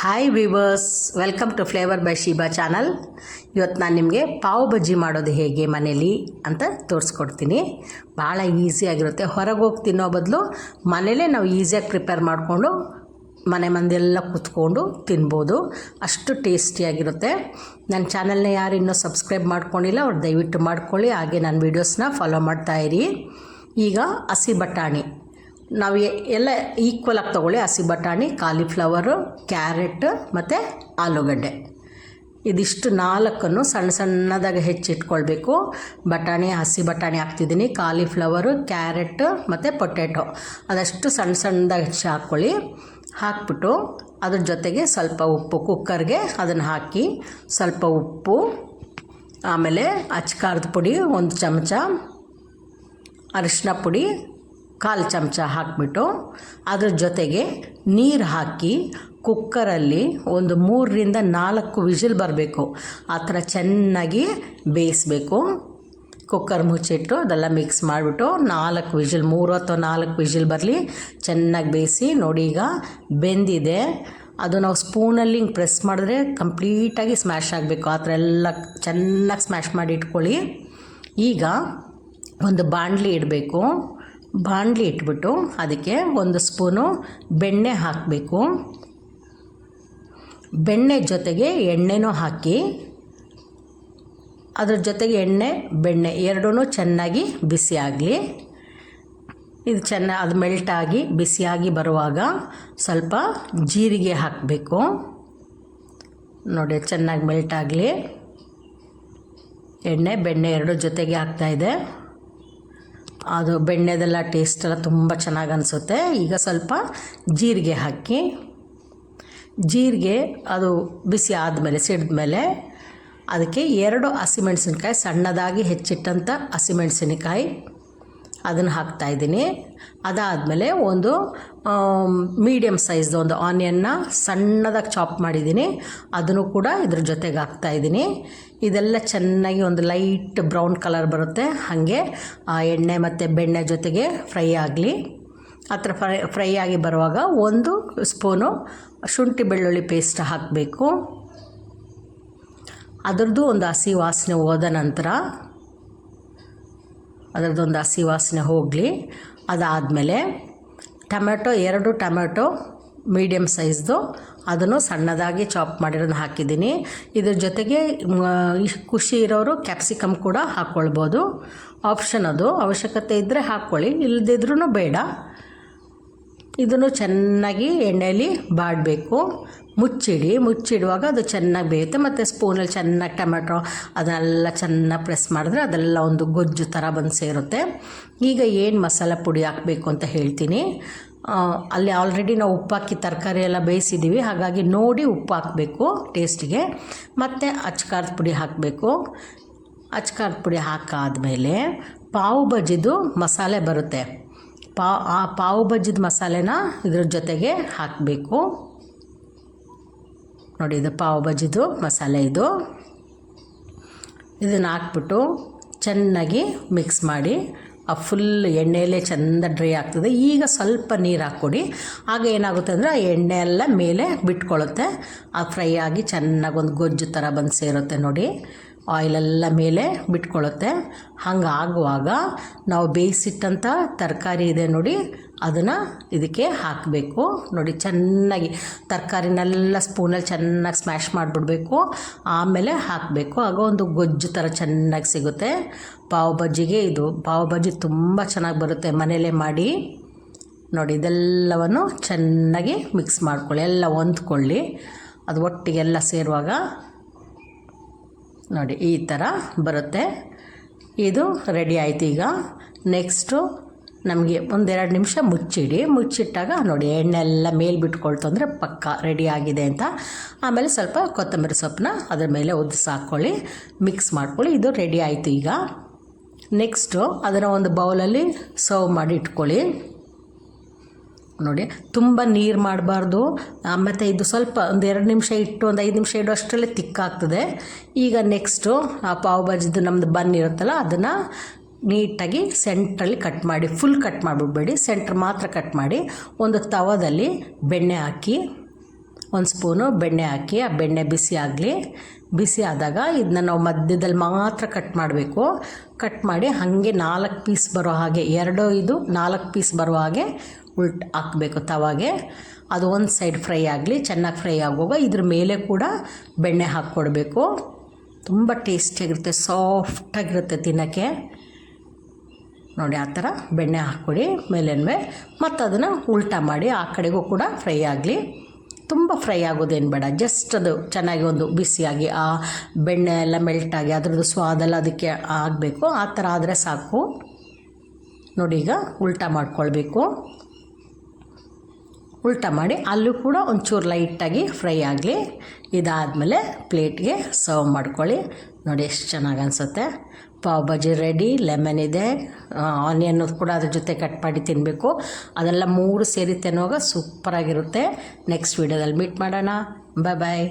Hi viewers welcome to flavour by Sheeba channel ಇವತ್ತು ನಾನು ನಿಮಗೆ ಪಾವ್ ಬಜ್ಜಿ ಮಾಡೋದು ಹೇಗೆ ಮನೇಲಿ ಅಂತ ತೋರಿಸ್ಕೊಡ್ತೀನಿ. ಭಾಳ ಈಸಿಯಾಗಿರುತ್ತೆ ಹೊರಗೆ ಹೋಗಿ ತಿನ್ನೋ ಬದಲು ಮನೇಲೇ ನಾವು ಈಸಿಯಾಗಿ ಪ್ರಿಪೇರ್ ಮಾಡಿಕೊಂಡು ಮನೆ ಮಂದಿಯೆಲ್ಲ ಕೂತ್ಕೊಂಡು ತಿನ್ಬೋದು. ಅಷ್ಟು ಟೇಸ್ಟಿಯಾಗಿರುತ್ತೆ ನನ್ನ ಚಾನಲ್ನ ಯಾರು ಇನ್ನೂ ಸಬ್ಸ್ಕ್ರೈಬ್ ಮಾಡ್ಕೊಂಡಿಲ್ಲ, ಅವ್ರು ದಯವಿಟ್ಟು ಮಾಡ್ಕೊಳ್ಳಿ. ಹಾಗೆ ನನ್ನ ವೀಡಿಯೋಸ್ನ ಫಾಲೋ ಮಾಡ್ತಾಯಿರಿ ಈಗ ಹಸಿ ಬಟಾಣಿ. ನಾವು ಎಲ್ಲ ಆಗಿ ತೊಗೊಳ್ಳಿ. ಹಸಿ ಬಟಾಣಿ ಕಾಲಿಫ್ಲವರು ಕ್ಯಾರೆಟ್ ಮತ್ತು ಆಲೂಗಡ್ಡೆ. ಇದಿಷ್ಟು ನಾಲ್ಕನ್ನು ಸಣ್ಣ ಸಣ್ಣದಾಗಿ ಹೆಚ್ಚಿಟ್ಕೊಳ್ಬೇಕು. ಬಟಾಣಿ, ಹಸಿ ಬಟಾಣಿ ಹಾಕ್ತಿದ್ದೀನಿ. ಕಾಲಿಫ್ಲವರು ಕ್ಯಾರೆಟ್ ಮತ್ತು ಪೊಟ್ಯಾಟೊ ಅದಷ್ಟು ಸಣ್ಣ ಸಣ್ಣದಾಗಿ ಹೆಚ್ಚಿ ಹಾಕ್ಕೊಳ್ಳಿ. ಹಾಕ್ಬಿಟ್ಟು ಅದ್ರ ಜೊತೆಗೆ ಸ್ವಲ್ಪ ಉಪ್ಪು. ಕುಕ್ಕರ್ಗೆ ಅದನ್ನು ಹಾಕಿ ಸ್ವಲ್ಪ ಉಪ್ಪು, ಆಮೇಲೆ ಅಚ್ಕಾರದ ಪುಡಿ, ಒಂದು ಚಮಚ ಅರಿಶಿನ ಪುಡಿ ಕಾಲು ಚಮಚ ಹಾಕಿಬಿಟ್ಟು ಅದ್ರ ಜೊತೆಗೆ ನೀರು ಹಾಕಿ ಕುಕ್ಕರಲ್ಲಿ ಒಂದು ಮೂರರಿಂದ ನಾಲ್ಕು ವಿಜಿಲ್ ಬರಬೇಕು. ಆ ಥರ ಚೆನ್ನಾಗಿ ಬೇಯಿಸ್ಬೇಕು. ಕುಕ್ಕರ್ ಮುಚ್ಚಿಟ್ಟು ಅದೆಲ್ಲ ಮಿಕ್ಸ್ ಮಾಡಿಬಿಟ್ಟು ನಾಲ್ಕು ವಿಜಿಲ್ ಮೂರು ಅಥವಾ ನಾಲ್ಕು ವಿಜಿಲ್ ಬರಲಿ, ಚೆನ್ನಾಗಿ ಬೇಯಿಸಿ ನೋಡಿ ಈಗ ಬೆಂದಿದೆ. ಅದು ನಾವು ಸ್ಪೂನಲ್ಲಿ ಹಿಂಗೆ ಪ್ರೆಸ್ ಮಾಡಿದ್ರೆ ಕಂಪ್ಲೀಟಾಗಿ ಸ್ಮ್ಯಾಶ್ ಆಗಬೇಕು. ಆ ಥರ ಎಲ್ಲ ಚೆನ್ನಾಗಿ ಸ್ಮ್ಯಾಶ್ ಮಾಡಿ ಇಟ್ಕೊಳ್ಳಿ. ಈಗ ಒಂದು ಬಾಣಲಿ ಇಡಬೇಕು. ಬಾಣಲಿ ಇಟ್ಬಿಟ್ಟು ಅದಕ್ಕೆ ಒಂದು ಸ್ಪೂನು ಬೆಣ್ಣೆ ಹಾಕಬೇಕು. ಬೆಣ್ಣೆ ಜೊತೆಗೆ ಎಣ್ಣೆನೂ ಹಾಕಿ, ಅದ್ರ ಜೊತೆಗೆ ಎಣ್ಣೆ, ಬೆಣ್ಣೆ ಎರಡೂ ಚೆನ್ನಾಗಿ ಬಿಸಿ ಆಗಲಿ. ಇದು ಚೆನ್ನ, ಅದು ಮೆಲ್ಟಾಗಿ ಬಿಸಿಯಾಗಿ ಬರುವಾಗ ಸ್ವಲ್ಪ ಜೀರಿಗೆ ಹಾಕಬೇಕು. ನೋಡಿ, ಚೆನ್ನಾಗಿ ಮೆಲ್ಟಾಗಲಿ ಎಣ್ಣೆ, ಬೆಣ್ಣೆ ಎರಡು ಜೊತೆಗೆ ಆಗ್ತಾಯಿದೆ ಅದು ಬೆಣ್ಣೆದೆಲ್ಲ ಟೇಸ್ಟ್ ಎಲ್ಲ ತುಂಬ ಚೆನ್ನಾಗಿ ಅನಿಸುತ್ತೆ. ಈಗ ಸ್ವಲ್ಪ ಜೀರಿಗೆ ಹಾಕಿ, ಜೀರಿಗೆ ಅದು ಬಿಸಿ ಆದಮೇಲೆ ಸಿಡಿದ್ಮೇಲೆ ಅದಕ್ಕೆ ಎರಡು ಹಸಿಮೆಣಸಿನ್ಕಾಯಿ ಸಣ್ಣದಾಗಿ ಹೆಚ್ಚಿಟ್ಟಂಥ ಹಸಿಮೆಣಸಿನಕಾಯಿ ಅದನ್ನು ಹಾಕ್ತಾಯಿದ್ದೀನಿ ಅದಾದಮೇಲೆ ಒಂದು ಮೀಡಿಯಮ್ ಸೈಜ್ದು ಒಂದು ಆನಿಯನ್ನ ಸಣ್ಣದಾಗಿ ಚಾಪ್ ಮಾಡಿದ್ದೀನಿ. ಅದನ್ನು ಕೂಡ ಇದ್ರ ಜೊತೆಗೆ ಹಾಕ್ತಾಯಿದ್ದೀನಿ ಇದೆಲ್ಲ ಚೆನ್ನಾಗಿ ಒಂದು ಲೈಟ್ ಬ್ರೌನ್ ಕಲರ್ ಬರುತ್ತೆ. ಹಾಗೆ, ಆ, ಎಣ್ಣೆ ಮತ್ತು ಬೆಣ್ಣೆ ಜೊತೆಗೆ ಫ್ರೈ ಆಗಲಿ. ಆ ಫ್ರೈ ಫ್ರೈ ಆಗಿ ಬರುವಾಗ ಒಂದು ಸ್ಪೂನು ಶುಂಠಿ ಬೆಳ್ಳುಳ್ಳಿ ಪೇಸ್ಟ್ ಹಾಕಬೇಕು. ಅದರದ್ದು ಒಂದು ಹಸಿ ವಾಸನೆ ಹೋದ ನಂತರ ಅದರದ್ದೊಂದು ಹಸಿ ವಾಸನೆ ಹೋಗಲಿ. ಅದಾದಮೇಲೆ ಟೊಮೆಟೊ, ಎರಡು ಟೊಮೆಟೊ ಮೀಡಿಯಮ್ ಸೈಜ್ದು. ಅದನ್ನು ಸಣ್ಣದಾಗಿ ಚಾಪ್ ಮಾಡಿರೋದನ್ನ ಹಾಕಿದ್ದೀನಿ. ಇದ್ರ ಜೊತೆಗೆ ಖುಷಿ ಇರೋರು ಕ್ಯಾಪ್ಸಿಕಮ್ ಕೂಡ ಹಾಕ್ಕೊಳ್ಬೋದು ಆಪ್ಷನ್ ಅದು. ಅವಶ್ಯಕತೆ ಇದ್ದರೆ ಹಾಕ್ಕೊಳ್ಳಿ ಇಲ್ಲದಿದ್ರೂ ಬೇಡ. ಇದನ್ನು ಚೆನ್ನಾಗಿ ಎಣ್ಣೆಯಲ್ಲಿ ಬಾಡಬೇಕು. ಮುಚ್ಚಿಡಿ, ಮುಚ್ಚಿಡುವಾಗ ಅದು ಚೆನ್ನಾಗಿ ಬೇಯುತ್ತೆ. ಮತ್ತು ಸ್ಪೂನಲ್ಲಿ ಚೆನ್ನಾಗಿ ಟೊಮೆಟೊ ಅದನ್ನೆಲ್ಲ ಚೆನ್ನಾಗಿ ಪ್ರೆಸ್ ಮಾಡಿದ್ರೆ ಅದೆಲ್ಲ ಒಂದು ಗೊಜ್ಜು ಥರ ಬಂದು ಸೇರುತ್ತೆ. ಈಗ ಏನು ಮಸಾಲೆ ಪುಡಿ ಹಾಕಬೇಕು ಅಂತ ಹೇಳ್ತೀನಿ. ಅಲ್ಲಿ ಆಲ್ರೆಡಿ ನಾವು ಉಪ್ಪು ಹಾಕಿ ತರಕಾರಿ ಎಲ್ಲ ಬೇಯಿಸಿದ್ದೀವಿ ಹಾಗಾಗಿ ನೋಡಿ ಉಪ್ಪು ಹಾಕಬೇಕು ಟೇಸ್ಟಿಗೆ ಮತ್ತು ಅಚ್ಕಾರದ ಪುಡಿ ಹಾಕಬೇಕು. ಅಚ್ಕಾರದ ಪುಡಿ ಹಾಕಾದ್ಮೇಲೆ ಪಾವು ಬಜ್ಜಿದು ಮಸಾಲೆ ಬರುತ್ತೆ. ಪಾ, ಆ ಪಾವು ಬಜ್ಜಿದ ಮಸಾಲೆನ ಇದ್ರ ಜೊತೆಗೆ ಹಾಕಬೇಕು. ನೋಡಿ, ಇದು ಪಾವು ಬಜ್ಜಿದು ಮಸಾಲೆ ಇದು. ಇದನ್ನು ಹಾಕ್ಬಿಟ್ಟು ಚೆನ್ನಾಗಿ ಮಿಕ್ಸ್ ಮಾಡಿ, ಆ ಫುಲ್ ಎಣ್ಣೆಯಲ್ಲೇ ಚೆಂದ ಡ್ರೈ ಆಗ್ತದೆ. ಈಗ ಸ್ವಲ್ಪ ನೀರು ಹಾಕ್ಕೊಡಿ. ಆಗ ಏನಾಗುತ್ತೆ ಅಂದರೆ, ಆ ಎಣ್ಣೆ ಎಲ್ಲ ಮೇಲೆ ಬಿಟ್ಕೊಳ್ಳುತ್ತೆ ಆ ಫ್ರೈ ಆಗಿ ಚೆನ್ನಾಗಿ ಒಂದು ಗೊಜ್ಜು ಥರ ಬಂದು ಸೇರುತ್ತೆ ನೋಡಿ. ಆಯಿಲೆಲ್ಲ ಮೇಲೆ ಬಿಟ್ಕೊಳ್ಳುತ್ತೆ. ಹಂಗೆ ಆಗುವಾಗ ನಾವು ಬೇಯಿಸಿಟ್ಟಂಥ ತರಕಾರಿ ಇದೆ ನೋಡಿ, ಅದನ್ನು ಇದಕ್ಕೆ ಹಾಕಬೇಕು. ನೋಡಿ, ಚೆನ್ನಾಗಿ ತರಕಾರಿನೆಲ್ಲ ಸ್ಪೂನಲ್ಲಿ ಚೆನ್ನಾಗಿ ಸ್ಮ್ಯಾಶ್ ಮಾಡಿಬಿಡ್ಬೇಕು. ಆಮೇಲೆ ಹಾಕಬೇಕು. ಆಗ ಒಂದು ಗೊಜ್ಜು ಥರ ಚೆನ್ನಾಗಿ ಸಿಗುತ್ತೆ. ಪಾವ್ ಬಜ್ಜಿಗೆ ಇದು, ಪಾವ್ ಬಜ್ಜಿ ತುಂಬ ಚೆನ್ನಾಗಿ ಬರುತ್ತೆ ಮನೇಲೇ ಮಾಡಿ. ನೋಡಿ, ಇದೆಲ್ಲವನ್ನು ಚೆನ್ನಾಗಿ ಮಿಕ್ಸ್ ಮಾಡ್ಕೊಳ್ಳಿ. ಎಲ್ಲ ಹೊಂದ್ಕೊಳ್ಳಿ. ಅದು ಒಟ್ಟಿಗೆಲ್ಲ ಸೇರುವಾಗ ನೋಡಿ, ಈ ಥರ ಬರುತ್ತೆ. ಇದು ರೆಡಿ ಆಯ್ತು ಈಗ. ನೆಕ್ಸ್ಟು ನಮಗೆ ಒಂದೆರಡು ನಿಮಿಷ ಮುಚ್ಚಿಡಿ. ಮುಚ್ಚಿಟ್ಟಾಗ ನೋಡಿ ಎಣ್ಣೆ ಎಲ್ಲ ಮೇಲೆ ಬಿಟ್ಕೊಳ್ತು ಅಂದರೆ ಪಕ್ಕ ರೆಡಿ ಆಗಿದೆ ಅಂತ. ಆಮೇಲೆ ಸ್ವಲ್ಪ ಕೊತ್ತಂಬರಿ ಸೊಪ್ಪನ್ನ ಅದ್ರ ಮೇಲೆ ಉದ್ದಿಸಿ ಹಾಕ್ಕೊಳ್ಳಿ ಮಿಕ್ಸ್ ಮಾಡ್ಕೊಳ್ಳಿ. ಇದು ರೆಡಿ ಆಯಿತು ಈಗ. ನೆಕ್ಸ್ಟು ಅದನ್ನು ಒಂದು ಬೌಲಲ್ಲಿ ಸರ್ವ್ ಮಾಡಿ ಇಟ್ಕೊಳ್ಳಿ. ನೋಡಿ, ತುಂಬ ನೀರು ಮಾಡಬಾರ್ದು. ಮತ್ತು ಇದು ಸ್ವಲ್ಪ ಒಂದು ಎರಡು ನಿಮಿಷ ಇಟ್ಟು, ಒಂದು ಐದು ನಿಮಿಷ ಇಡೋ, ಅಷ್ಟರಲ್ಲೇ ತಿಕ್ಕಾಗ್ತದೆ. ಈಗ ನೆಕ್ಸ್ಟು ಆ ಪಾವ್ ಬಾಜಿದು ನಮ್ಮದು ಬನ್ ಇರುತ್ತಲ್ಲ, ಅದನ್ನು ನೀಟಾಗಿ ಸೆಂಟ್ರಲ್ಲಿ ಕಟ್ ಮಾಡಿ ಫುಲ್ ಕಟ್ ಮಾಡಿಬಿಡ್ಬೇಡಿ. ಸೆಂಟ್ರ್ ಮಾತ್ರ ಕಟ್ ಮಾಡಿ, ಒಂದು ತವದಲ್ಲಿ ಬೆಣ್ಣೆ ಹಾಕಿ, ಒಂದು ಸ್ಪೂನು ಬೆಣ್ಣೆ ಹಾಕಿ, ಆ ಬೆಣ್ಣೆ ಬಿಸಿ ಆಗಲಿ, ಬಿಸಿ ಆದಾಗ ಇದನ್ನ ನಾವು ಮಧ್ಯದಲ್ಲಿ ಮಾತ್ರ ಕಟ್ ಮಾಡಬೇಕು. ಕಟ್ ಮಾಡಿ, ಹಾಗೆ ನಾಲ್ಕು ಪೀಸ್ ಬರೋ ಹಾಗೆ, ಎರಡು ಇದು ನಾಲ್ಕು ಪೀಸ್ ಬರೋ ಹಾಗೆ ಉಲ್ಟ್ ಹಾಕಬೇಕು ತವಾಗೆ ಅದು ಒಂದು ಸೈಡ್ ಫ್ರೈ ಆಗಲಿ, ಚೆನ್ನಾಗಿ ಫ್ರೈ ಆಗುವಾಗ ಇದ್ರ ಮೇಲೆ ಕೂಡ ಬೆಣ್ಣೆ ಹಾಕ್ಕೊಡ್ಬೇಕು. ತುಂಬ ಟೇಸ್ಟಿಯಾಗಿರುತ್ತೆ ಸಾಫ್ಟಾಗಿರುತ್ತೆ ತಿನ್ನೋಕ್ಕೆ. ನೋಡಿ ಆ ಥರ ಬೆಣ್ಣೆ ಹಾಕ್ಕೊಡಿ ಮೇಲೇನ್ವೆ ಮತ್ತು ಅದನ್ನು ಉಲ್ಟಾ ಮಾಡಿ ಆ ಕಡೆಗೂ ಕೂಡ ಫ್ರೈ ಆಗಲಿ. ತುಂಬ ಫ್ರೈ ಆಗೋದೇನು ಬೇಡ ಜಸ್ಟ್ ಅದು ಚೆನ್ನಾಗಿ ಒಂದು ಬಿಸಿಯಾಗಿ ಆ ಬೆಣ್ಣೆ ಎಲ್ಲ ಮೆಲ್ಟಾಗಿ ಅದರದ್ದು ಸ್ವಾದೆಲ್ಲ ಅದಕ್ಕೆ ಆಗಬೇಕು. ಆ ಥರ ಆದರೆ ಸಾಕು. ನೋಡಿ ಈಗ ಉಲ್ಟಾ ಮಾಡ್ಕೊಳ್ಬೇಕು. ಉಲ್ಟಾ ಮಾಡಿ ಅಲ್ಲೂ ಕೂಡ ಒಂಚೂರು ಲೈಟಾಗಿ ಫ್ರೈ ಆಗಲಿ. ಇದಾದಮೇಲೆ ಪ್ಲೇಟ್ಗೆ ಸರ್ವ್ ಮಾಡ್ಕೊಳ್ಳಿ. ನೋಡಿ ಎಷ್ಟು ಚೆನ್ನಾಗಿ ಅನಿಸುತ್ತೆ. ಪಾವ್ ಭಾಜಿ ರೆಡಿ, ಲೆಮನ್ ಇದೆ. ಆನಿಯನ್ನು ಕೂಡ ಅದ್ರ ಜೊತೆ ಕಟ್ ಮಾಡಿ ತಿನ್ನಬೇಕು ಅದೆಲ್ಲ ಮೂರು ಸೇರಿ ತಿನ್ನುವಾಗ ಸೂಪರಾಗಿರುತ್ತೆ. ನೆಕ್ಸ್ಟ್ ವೀಡಿಯೋದಲ್ಲಿ ಮೀಟ್ ಮಾಡೋಣ. ಬಾಯ್ ಬಾಯ್